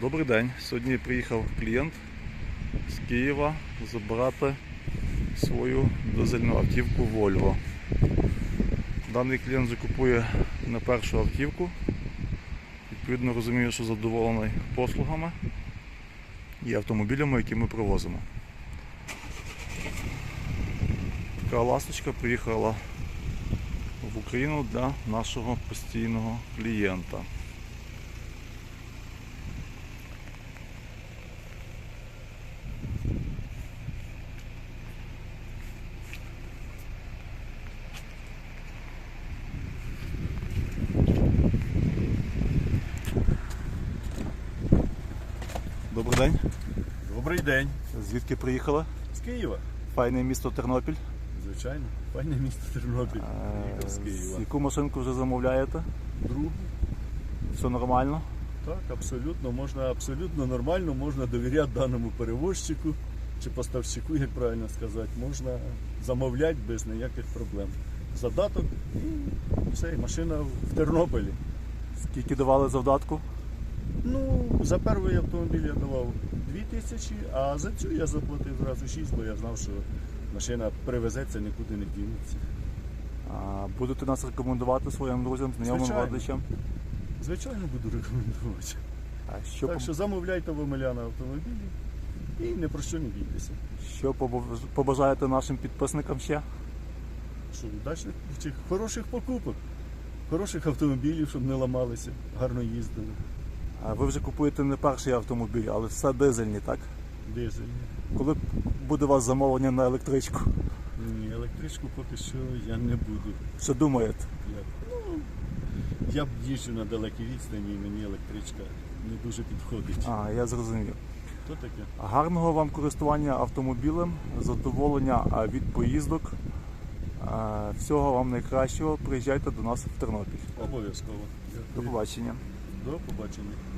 Добрий день. Сьогодні приїхав клієнт з Києва забирати свою дизельну автівку Volvo. Даний клієнт вже купує не першу автівку. Відповідно розумію, що задоволений послугами і автомобілями, які ми привозимо. Така ласточка приїхала в Україну для нашого постійного клієнта. Добрий день. Добрий день. Звідки приїхали? З Києва. Файне місто Тернопіль. Звичайно. Файне місто Тернопіль. Е, Приїхав з Києва. Яку машинку вже замовляєте? Другу. Все нормально? Так, абсолютно можна абсолютно нормально, можна довіряти даному перевозчику чи поставщику, як правильно сказати, можна замовляти без ніяких проблем. Задаток і все, і машина в Тернополі. Скільки давали завдатку? Ну, за перший автомобіль я давав 2 тисячі, а за цю я заплатив зразу 6, бо я знав, що машина привезеться, нікуди не дінеться. А, Будете нас рекомендувати своїм друзям, знайомим Звичайно. родичам? Звичайно, буду рекомендувати. А що, Так поб- що замовляйте в Омеляна автомобілі і ні про що не бійтеся. що побаж- побажаєте нашим підписникам ще? Що удачних чи хороших покупок, хороших автомобілів, щоб не ламалися, гарно їздили. А Ви вже купуєте не перший автомобіль, але все дизельні, так? Дизельні. Коли буде у вас замовлення на електричку? Ні, електричку поки що я не буду. Що думаєте? Я, ну, я б їжджу на далекій відстані, і мені електричка не дуже підходить. А, я зрозумів. То таке? Гарного вам користування автомобілем, задоволення від поїздок. Всього вам найкращого. Приїжджайте до нас в Тернопіль. Обов'язково. До побачення. До побачення.